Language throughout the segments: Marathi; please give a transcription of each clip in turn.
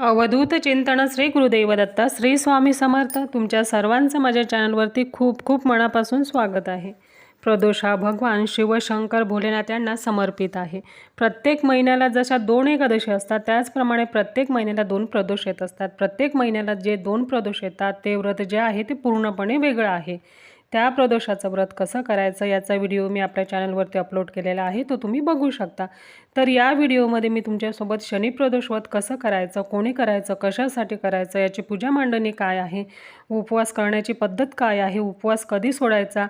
अवधूत चिंतन श्री गुरुदेवदत्ता श्री स्वामी समर्थ. तुमच्या सर्वांचं माझ्या चॅनलवरती खूप खूप मनापासून स्वागत आहे. प्रदोष हा भगवान शिवशंकर भोलेनाथ यांना समर्पित आहे. प्रत्येक महिन्याला जशा दोन एकादशी असतात त्याचप्रमाणे प्रत्येक महिन्याला दोन प्रदोष येत असतात. प्रत्येक महिन्याला जे दोन प्रदोष येतात ते व्रत जे आहे ते पूर्णपणे वेगळं आहे. त्या प्रदोषाचं व्रत कसं करायचं याचा व्हिडिओ मी आपल्या चॅनलवरती अपलोड केलेला आहे तो तुम्ही बघू शकता. तर या व्हिडिओमध्ये मी तुमच्यासोबत शनी प्रदोष व्रत कसं करायचं कोणी करायचं कशासाठी करायचं याची पूजा मांडणी काय आहे उपवास करण्याची पद्धत काय आहे उपवास कधी सोडायचा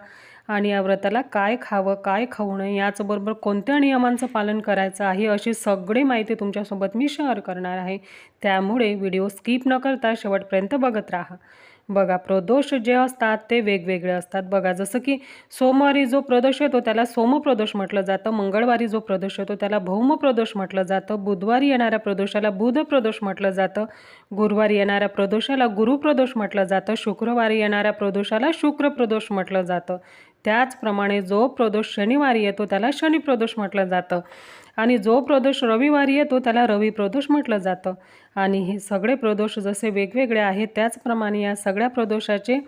आणि या व्रताला काय खावं काय खाऊ नये याचबरोबर कोणत्या नियमांचं पालन करायचं आहे अशी सगळी माहिती तुमच्यासोबत मी शेअर करणार आहे. त्यामुळे व्हिडिओ स्किप न करता शेवटपर्यंत बघत राहा. बघा प्रदोष जे असतात ते वेगवेगळे असतात. बघा जसं की सोमवारी जो प्रदोष येतो त्याला सोमप्रदोष म्हटलं जातं. मंगळवारी जो प्रदोष येतो त्याला भौम प्रदोष म्हटलं जातं. बुधवारी येणाऱ्या प्रदोषाला बुध प्रदोष म्हटलं जातं. गुरुवारी येणाऱ्या प्रदोषाला गुरुप्रदोष म्हटलं जातं. शुक्रवारी येणाऱ्या प्रदोषाला शुक्र प्रदोष म्हटलं जातं. त्याचप्रमाणे जो प्रदोष शनिवारी येतो त्याला शनिप्रदोष म्हटलं जातं. आणि जो प्रदोष रविवारी येतो त्याला रवी प्रदोष म्हटलं जातं. आणि हे सगळे प्रदोष जसे वेगवेगळे आहेत त्याचप्रमाणे या सगळ्या प्रदोषाचे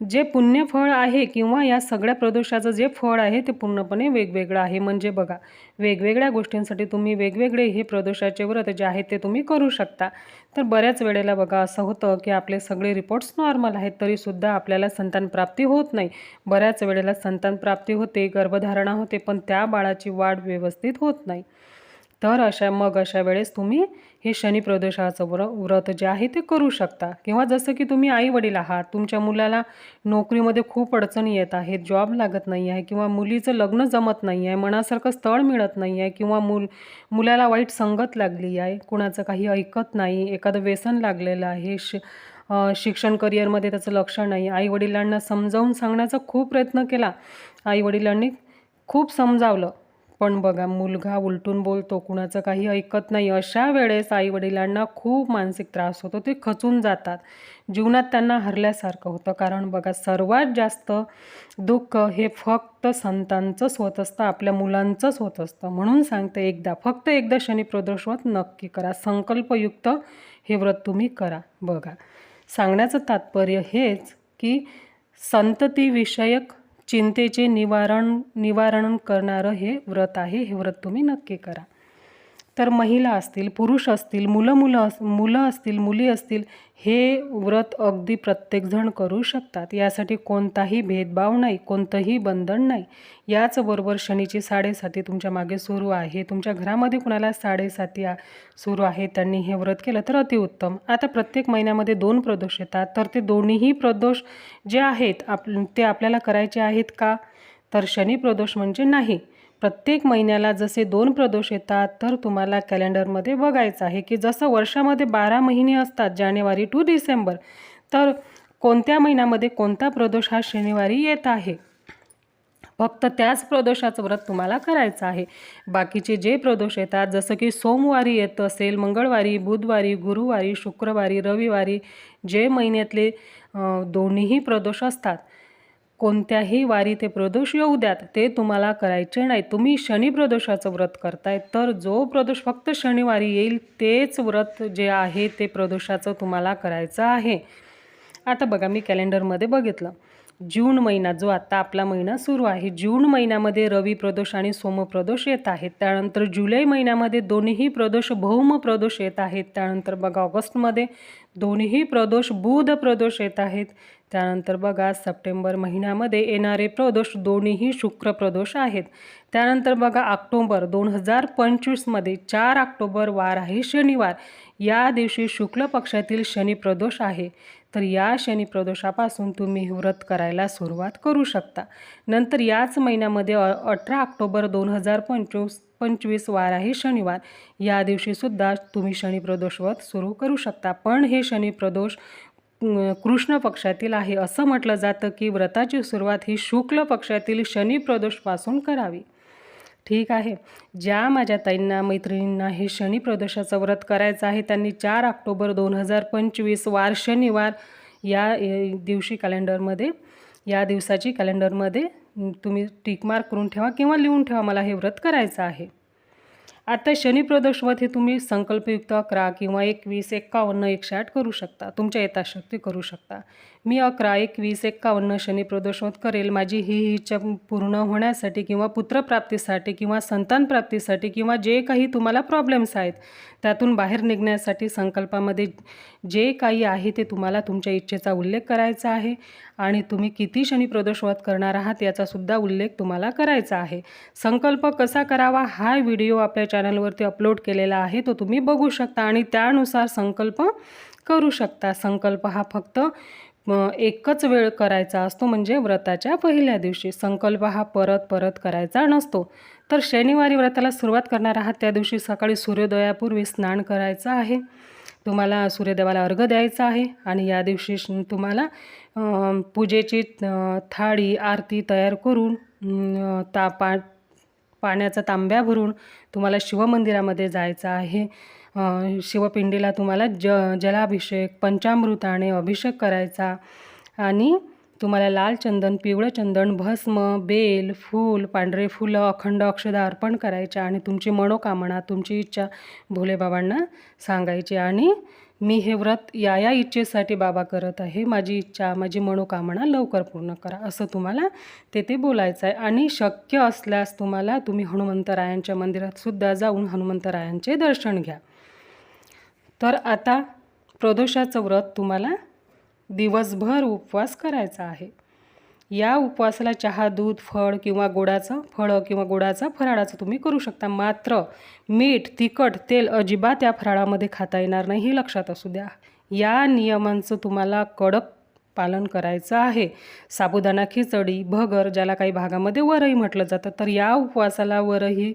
जे पुण्यफळ आहे किंवा या सगळ्या प्रदोषाचं जे फळ आहे ते पूर्णपणे वेगवेगळं आहे. म्हणजे बघा वेगवेगळ्या गोष्टींसाठी तुम्ही वेगवेगळे हे प्रदोषाचे व्रत जे आहेत ते तुम्ही करू शकता. तर बऱ्याच वेळेला बघा असं होतं की आपले सगळे रिपोर्ट्स नॉर्मल आहेत तरीसुद्धा आपल्याला संतानप्राप्ती होत नाही. बऱ्याच वेळेला संतानप्राप्ती होते गर्भधारणा होते पण त्या बाळाची वाढ व्यवस्थित होत नाही. तर अशा मग अशा वेळेस तुम्ही हे शनी प्रदोषाचं व्र व्रत जे आहे ते करू शकता. किंवा जसं की तुम्ही आई वडील आहात तुमच्या मुलाला नोकरीमध्ये खूप अडचणी येत आहेत जॉब लागत नाही आहे किंवा मुलीचं लग्न जमत नाही आहे मनासारखं स्थळ मिळत नाही आहे किंवा मुल मुलाला वाईट संगत लागली आहे कुणाचं काही ऐकत नाही एखादं व्यसन लागलेलं आहे श शिक्षण करिअरमध्ये त्याचं लक्ष नाही. आईवडिलांना समजावून सांगण्याचा खूप प्रयत्न केला. आईवडिलांनी खूप समजावलं. पण बघा मुलगा उलटून बोलतो कुणाचं काही ऐकत नाही. अशा वेळेस आईवडिलांना खूप मानसिक त्रास होतो ते खचून जातात. जीवनात त्यांना हरल्यासारखं होतं. कारण बघा सर्वात जास्त दुःख हे फक्त संतांचंच होत असतं आपल्या मुलांचंच होत असतं. म्हणून सांगते एकदा फक्त एकदा शनी प्रदर्शवत नक्की करा. संकल्पयुक्त हे व्रत तुम्ही करा. बघा सांगण्याचं तात्पर्य हेच की संततीविषयक चिंतेचे निवारण निवारण करणारं हे व्रत आहे हे व्रत तुम्ही नक्की करा. तर महिला असतील पुरुष असतील मुलं मुलं अस मुलं असतील मुली असतील हे व्रत अगदी प्रत्येकजण करू शकतात. यासाठी कोणताही भेदभाव नाही कोणतंही बंधन नाही. याचबरोबर शनीची साडेसाती तुमच्या मागे सुरू आहे. तुमच्या घरामध्ये कुणाला साडेसाती सुरू आहे त्यांनी हे व्रत केलं तर अतिउत्तम आता प्रत्येक महिन्यामध्ये दोन प्रदोष येतात. तर ते दोन्हीही प्रदोष जे आहेत आप ते आपल्याला करायचे आहेत का? तर शनी प्रदोष म्हणजे नाही. प्रत्येक महिन्याला जसे दोन प्रदोष येतात तर तुम्हाला कॅलेंडरमध्ये बघायचं आहे की जसं वर्षामध्ये बारा महिने असतात जानेवारी टू डिसेंबर तर कोणत्या महिन्यामध्ये कोणता प्रदोष हा शनिवारी येत आहे? फक्त त्याच प्रदोषाचं व्रत तुम्हाला करायचं आहे. बाकीचे जे प्रदोष येतात जसं की सोमवारी येत असेल मंगळवारी बुधवारी गुरुवारी शुक्रवारी रविवारी जे महिन्यातले दोन्हीही प्रदोष असतात. कोणत्याही वारी ते प्रदोष येऊ द्यात ते तुम्हाला करायचे नाही. तुम्ही शनी प्रदोषाचं व्रत करताय तर जो प्रदोष फक्त शनिवारी येईल तेच व्रत जे आहे ते प्रदोषाचं तुम्हाला करायचं आहे. आता बघा मी कॅलेंडरमध्ये बघितलं. जून महिना जो आत्ता आपला महिना सुरू आहे जून महिन्यामध्ये रवी प्रदोष आणि सोमप्रदोष येत आहेत. त्यानंतर जुलै महिन्यामध्ये दोन्हीही प्रदोष भौम प्रदोष येत आहेत. त्यानंतर बघा ऑगस्टमध्ये दोन्हीही प्रदोष बुध प्रदोष येत आहेत. त्यानंतर बघा सप्टेंबर महिन्यामध्ये येणारे प्रदोष दोन्हीही शुक्र प्रदोष आहेत. त्यानंतर बघा ऑक्टोंबर दोन हजार पंचवीसमध्ये चार ऑक्टोबर वार आहे शनिवार. या दिवशी शुक्ल पक्षातील शनी प्रदोष आहे. तर या शनी प्रदोषापासून तुम्ही व्रत करायला सुरुवात करू शकता. नंतर याच महिन्यामध्ये अठरा ऑक्टोबर दोन हजार पंचवीस पंचवीस वार आहे शनिवार. या दिवशीसुद्धा तुम्ही शनी प्रदोष व्रत सुरू करू शकता. पण हे शनी प्रदोष कृष्ण पक्षातील आहे असं म्हटलं जातं की व्रताची सुरुवात ही शुक्ल पक्षातील शनी प्रदोषपासून करावी. ठीक आहे. ज्या माझ्या ताईंना मैत्रिणींना हे शनी प्रदोषाचं व्रत करायचं आहे त्यांनी चार ऑक्टोबर दोन हजार पंचवीस वार शनिवार या दिवशी कॅलेंडरमध्ये या दिवसाची कॅलेंडरमध्ये तुम्ही टिकमार्क करून ठेवा किंवा लिहून ठेवा मला हे व्रत करायचं आहे. आता शनिप्रदोषवत हे तुम्ही संकल्पयुक्त अकरा किंवा एकवीस एक्कावन्न एकशे आठ करू शकता. तुमच्या यथाशक्ती करू शकता. मी अकरा एकवीस एक्कावन्न शनिप्रदोषवत करेल. माझी ही इच्छा पूर्ण होण्यासाठी किंवा पुत्रप्राप्तीसाठी किंवा संतानप्राप्तीसाठी किंवा जे काही तुम्हाला प्रॉब्लेम्स आहेत त्यातून बाहेर निघण्यासाठी संकल्पामध्ये जे काही आहे ते तुम्हाला तुमच्या इच्छेचा उल्लेख करायचा आहे. आणि तुम्ही किती शनी प्रदोषवत करणार आहात याचासुद्धा उल्लेख तुम्हाला करायचा आहे. संकल्प कसा करावा हा व्हिडिओ आपल्या चॅनलवरती अपलोड केलेला आहे तो तुम्ही बघू शकता आणि त्यानुसार संकल्प करू शकता. संकल्प हा फक्त एकच वेळ करायचा असतो म्हणजे व्रताच्या पहिल्या दिवशी. संकल्प हा परत परत करायचा नसतो. तर शनिवारी व्रताला सुरुवात करणार आहात त्या दिवशी सकाळी सूर्योदयापूर्वी स्नान करायचं आहे. तुम्हाला सूर्यदेवाला अर्घ द्यायचा आहे आणि या दिवशी तुम्हाला पूजेची थाळी आरती तयार करून ता पा पाण्याचा तांब्या भरून तुम्हाला शिवमंदिरामध्ये जायचं आहे. शिवपिंडीला तुम्हाला ज जलाभिषेक पंचामृताने अभिषेक करायचा. आणि तुम्हाला लाल चंदन पिवळं चंदन भस्म बेल फूल पांढरे फुलं अखंड अक्षदा अर्पण करायच्या आणि तुमची मनोकामना तुमची इच्छा भोलेबाबांना सांगायची. आणि मी हे व्रत या या इच्छेसाठी बाबा करत आहे. माझी इच्छा माझी मनोकामना लवकर पूर्ण करा असं तुम्हाला तेथे बोलायचं आहे. आणि शक्य असल्यास तुम्हाला तुम्ही हनुमंतरायांच्या मंदिरात सुद्धा जाऊन हनुमंतरायांचे दर्शन घ्या. तर आता प्रदोषाचं व्रत तुम्हाला दिवसभर उपवास करायचा आहे. या उपवासाला चहा दूध फळ किंवा गोडाचं फळं किंवा गोडाचा फराळाचं तुम्ही करू शकता. मात्र मीठ तिखट तेल अजिबात या फराळामध्ये खाता येणार नाही हे लक्षात असू द्या. या नियमांचं तुम्हाला कडक पालन करायचं आहे. साबुदाणा खिचडी भगर ज्याला काही भागामध्ये वरही म्हटलं जातं तर या उपवासाला वरही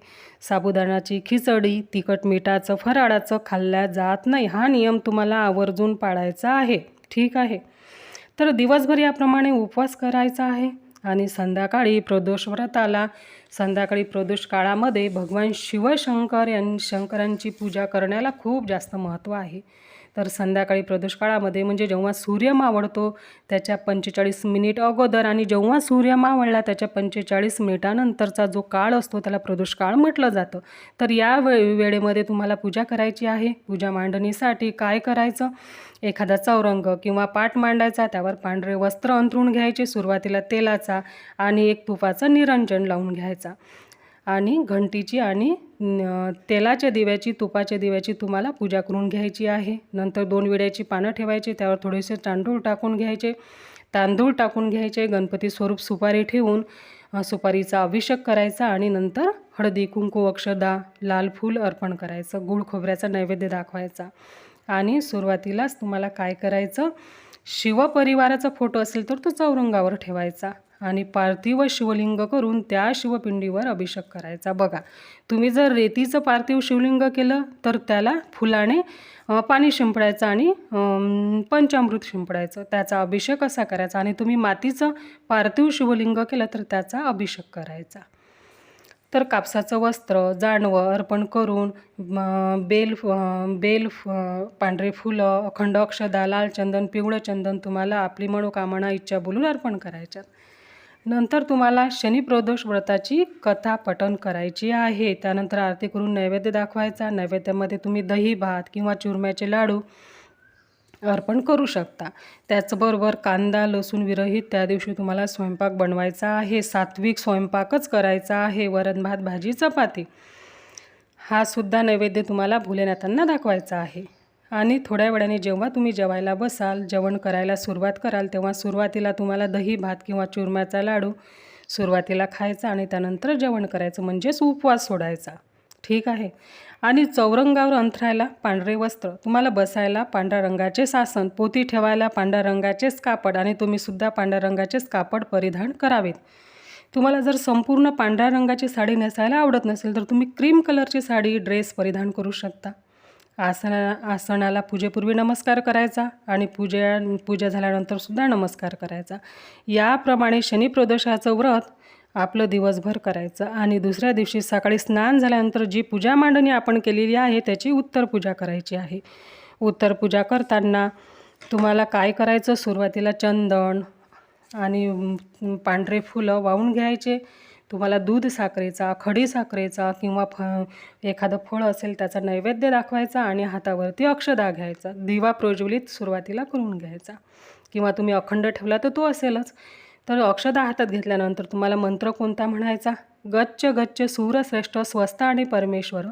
साबुदाणाची खिचडी तिखट मिठाचं फराळाचं खाल्ल्या जात नाही. हा नियम तुम्हाला आवर्जून पाळायचा आहे. ठीक आहे. तर दिवसभर याप्रमाणे उपवास करायचा आहे आणि संध्याकाळी प्रदोष व्रताला संध्याकाळी प्रदोष काळामध्ये भगवान शिवशंकर यां शंकरांची पूजा करण्याला खूप जास्त महत्त्व आहे. तर संध्याकाळी प्रदुष्काळामध्ये म्हणजे जेव्हा सूर्य मावळतो त्याच्या पंचेचाळीस मिनिट अगोदर आणि जेव्हा सूर्य मावळला त्याच्या पंचेचाळीस मिनिटानंतरचा जो काळ असतो त्याला प्रदुष्काळ म्हटलं जातं. तर या वे वेळेमध्ये तुम्हाला पूजा करायची आहे. पूजा मांडणीसाठी काय करायचं? एखादा चौरंग किंवा पाठ मांडायचा त्यावर पांढरे वस्त्र अंथरून घ्यायचे सुरुवातीला तेलाचा आणि एक तुपाचा निरंजन लावून घ्यायचा. आणि घंटीची आणि तेलाच्या दिव्याची तुपाच्या दिव्याची तुम्हाला पूजा करून घ्यायची आहे. नंतर दोन विड्याची पानं ठेवायची त्यावर थोडेसे तांदूळ टाकून घ्यायचे. तांदूळ टाकून घ्यायचे गणपती स्वरूप सुपारी ठेवून सुपारीचा अभिषेक करायचा आणि नंतर हळदी कुंकू अक्षदा लाल फूल अर्पण करायचं गुळ खोबऱ्याचा नैवेद्य दाखवायचा. आणि सुरुवातीलाच तुम्हाला काय करायचं शिवपरिवाराचा फोटो असेल तर तो चौरंगावर ठेवायचा. आणि पार्थिव शिवलिंग करून त्या शिवपिंडीवर अभिषेक करायचा. बघा तुम्ही जर रेतीचं पार्थिव शिवलिंग केलं तर त्याला फुलाने पाणी शिंपडायचं आणि पंचामृत शिंपडायचं. त्याचा अभिषेक असा करायचा आणि तुम्ही मातीचं पार्थिव शिवलिंग केलं तर त्याचा अभिषेक करायचा. तर कापसाचं वस्त्र जानवं अर्पण करून बेल फ- बेल पांढरे फुलं अखंड अक्षदा लाल चंदन पिवळं चंदन तुम्हाला आपली मनोकामना इच्छा बोलून अर्पण करायच्यात. नंतर तुम्हाला शनिप्रदोष व्रताची कथा पठण करायची आहे. त्यानंतर आरती करून नैवेद्य दाखवायचा. नैवेद्यामध्ये तुम्ही दही भात किंवा चुरम्याचे लाडू अर्पण करू शकता. त्याचबरोबर कांदा लसूण विरहित त्या दिवशी तुम्हाला स्वयंपाक बनवायचा आहे. सात्विक स्वयंपाकच करायचा आहे. वरण भात भाजी चपाती हा सुद्धा नैवेद्य तुम्हाला भोलेनाथांना दाखवायचा आहे. आणि थोड्या वेळाने जेव्हा तुम्ही जेवायला बसाल जेवण करायला सुरुवात कराल तेव्हा सुरुवातीला तुम्हाला दही भात किंवा चुरम्याचा लाडू सुरुवातीला खायचा आणि त्यानंतर जेवण करायचं म्हणजेच उपवास सोडायचा. ठीक आहे? आणि चौरंगावर अंथरायला पांढरे वस्त्र. तुम्हाला बसायला पांढऱ्या रंगाचे सासन पोती ठेवायला पांढऱ्या रंगाचेच कापड आणि तुम्हीसुद्धा पांढऱ्या रंगाचेच कापड परिधान करावेत. तुम्हाला जर संपूर्ण पांढऱ्या रंगाची साडी नेसायला आवडत नसेल तर तुम्ही क्रीम कलरची साडी ड्रेस परिधान करू शकता. आसना आसनाला पूजेपूर्वी नमस्कार करायचा आणि पूजा पूजा झाल्यानंतर सुद्धा नमस्कार करायचा. याप्रमाणे शनिप्रदोषाचं व्रत आपलं दिवसभर करायचं आणि दुसऱ्या दिवशी सकाळी स्नान झाल्यानंतर जी पूजा मांडणी आपण केलेली आहे त्याची उत्तर पूजा करायची आहे. उत्तर पूजा करताना तुम्हाला काय करायचं? सुरुवातीला चंदन आणि पांढरे फुलं वाहून घ्यायचे. तुम्हाला दूध साखरेचा खडी साखरेचा किंवा फ एखादं फळ असेल त्याचा नैवेद्य दाखवायचा आणि हातावरती अक्षदा घ्यायचा. दिवा प्रज्वलित सुरुवातीला करून घ्यायचा. किंवा तुम्ही अखंड ठेवला तर तो असेलच. तर अक्षदा हातात घेतल्यानंतर तुम्हाला मंत्र कोणता म्हणायचा? गच्च गच्च सूरश्रेष्ठ स्वस्त आणि परमेश्वर.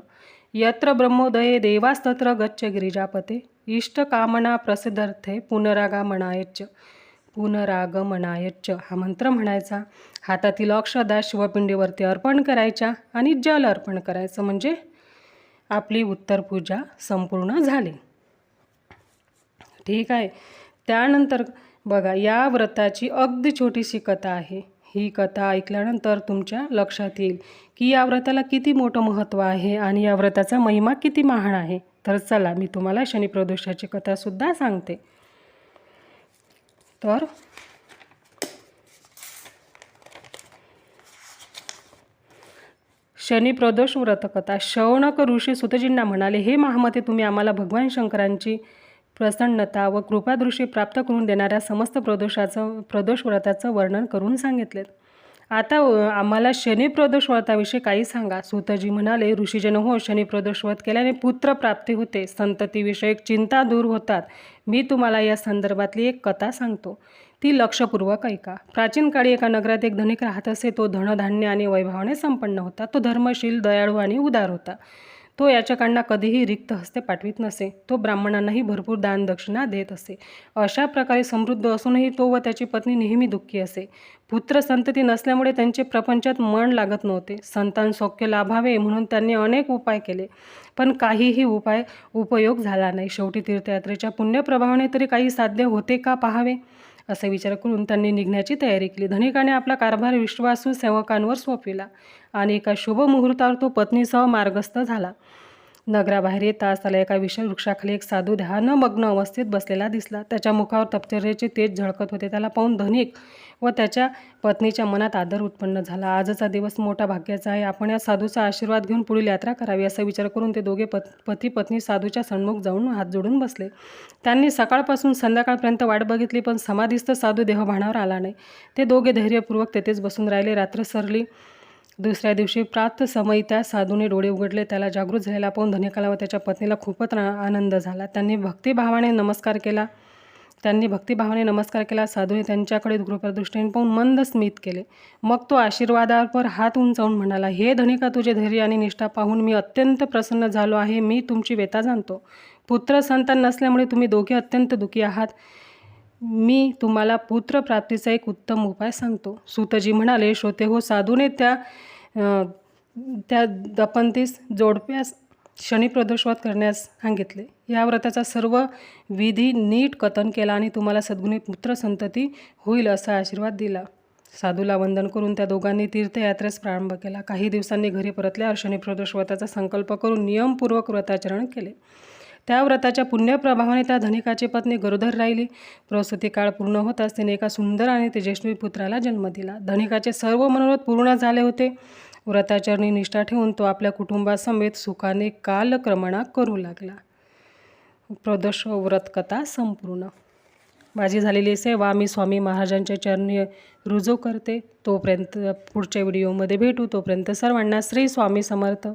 यत्र ब्रह्मोदये देवास्तत्र गच्च गिरिजापते. इष्टकामना प्रसिद्धर्थे पुनरागमनायच्च पुनरागमनायच्च. हा मंत्र म्हणायचा हातातील अक्षदा शिवपिंडीवरती अर्पण करायच्या आणि जल अर्पण करायचं म्हणजे आपली उत्तर पूजा संपूर्ण झाली. ठीक आहे. त्यानंतर बघा या व्रताची अगदी छोटीशी कथा आहे. ही कथा ऐकल्यानंतर तुमच्या लक्षात येईल की या व्रताला किती मोठं महत्त्व आहे आणि या व्रताचा महिमा किती महान आहे. तर चला मी तुम्हाला शनिप्रदोषाची कथासुद्धा सांगते. तर शनिप्रदोष व्रतकथा शौनक ऋषी सुतजींना म्हणाले हे महामते तुम्ही आम्हाला भगवान शंकरांची प्रसन्नता व कृपादृष्टी प्राप्त करून देणाऱ्या समस्त प्रदोषाचं प्रदोष व्रताचं वर्णन करून सांगितलेत. आता आम्हाला शनिप्रदोष व्रताविषयी काही सांगा. सुतजी म्हणाले ऋषीजन हो शनिप्रदोष व्रत केल्याने पुत्र प्राप्ती होते. संततीविषयक चिंता दूर होतात. मी तुम्हाला या संदर्भातली एक कथा सांगतो. ती लक्षपूर्वक ऐका. प्राचीन काळी एका नगरात एक धनिक राहत असे. तो धनधान्य आणि वैभवाने संपन्न होता. तो धर्मशील दयाळू आणि उदार होता. तो याचकांना कधीही रिक्त हस्ते पाठवित नसे. तो ब्राह्मणांनाही भरपूर दान दक्षिणा देत असे. अशा प्रकारे समृद्ध असूनही तो व त्याची पत्नी नेहमी दुःखी असे. पुत्र संतती नसल्यामुळे त्यांचे प्रपंचात मन लागत नव्हते. संतान सौख्य लाभावे म्हणून त्यांनी अनेक उपाय केले. पण काहीही उपाय उपयोग झाला नाही. शेवटी तीर्थयात्रेच्या पुण्यप्रभावाने तरी काही साध्य होते का पाहावे? असा विचार करून त्यांनी निघण्याची तयारी केली. धनिकाने आपला कारभार विश्वासू सेवकांवर सोपविला आणि एका शुभ मुहूर्तावर तो पत्नीसह मार्गस्थ झाला. नगराबाहेर येताच त्याला एका विशाल वृक्षाखाली एक साधू ध्यानमग्न अवस्थेत बसलेला दिसला. त्याच्या मुखावर तपचर्याचे तेज झळकत होते. त्याला पाहून धनिक व त्याच्या पत्नीच्या मनात आदर उत्पन्न झाला. आजचा दिवस मोठा भाग्याचा आहे. आपण या साधूचा आशीर्वाद घेऊन पुढील यात्रा करावी असा विचार करून ते दोघे पत पती पत्नी साधूच्या सन्मुख जाऊन हात जोडून बसले. त्यांनी सकाळपासून संध्याकाळपर्यंत वाट बघितली पण समाधीस्थ साधू देहभानावर आला नाही. ते दोघे धैर्यपूर्वक तेथेच बसून राहिले. रात्र सरली. दुसऱ्या दिवशी प्रात समयी त्या साधूने डोळे उघडले त्याला जागृत झालेला पाहून धनिकाला व त्याच्या पत्नीला खूपच आनंद झाला. त्यांनी भक्तिभावाने नमस्कार केला. त्यांनी भक्तिभावाने नमस्कार केला. साधूने त्यांच्याकडे गृहप्रदृष्टीने पाहून मंद स्मित केले. मग तो आशीर्वादावर हात उंचावून म्हणाला हे धनिका तुझे धैर्य आणि निष्ठा पाहून मी अत्यंत प्रसन्न झालो आहे. मी तुमची व्यथा जाणतो. पुत्र संतान नसल्यामुळे तुम्ही दोघे अत्यंत दुःखी आहात. मी तुम्हाला पुत्रप्राप्तीचा एक उत्तम उपाय सांगतो. सुतजी म्हणाले श्रोते हो साधूने त्या त्या दपंतीस जोडप्यास शनिप्रदोषवाद करण्यास सांगितले. या व्रताचा सर्व विधी नीट कथन केला आणि तुम्हाला सद्गुणी पुत्र संतती होईल असा आशीर्वाद दिला. साधूला वंदन करून त्या दोघांनी तीर्थयात्रेस प्रारंभ केला. काही दिवसांनी घरी परतल्यावर शनिप्रदोष व्रताचा संकल्प करून नियमपूर्वक व्रताचरण केले. त्या व्रताच्या पुण्यप्रभावाने त्या धनिकाची पत्नी गरोदर राहिली. प्रसूती काळ पूर्ण होताच तिने एका सुंदर आणि तेजस्वी पुत्राला जन्म दिला. धनिकाचे सर्व मनोरथ पूर्ण झाले होते. व्रताचरणी निष्ठा ठेवून तो आपल्या कुटुंबासमेत सुखाने कालक्रमणा करू लागला. प्रदोष व्रतकथा संपूर्ण. माझी झालेली सेवा मी स्वामी महाराजांच्या चरणी रुजू करते. तोपर्यंत पुढच्या व्हिडिओमध्ये भेटू. तोपर्यंत सर्वांना श्री स्वामी समर्थ.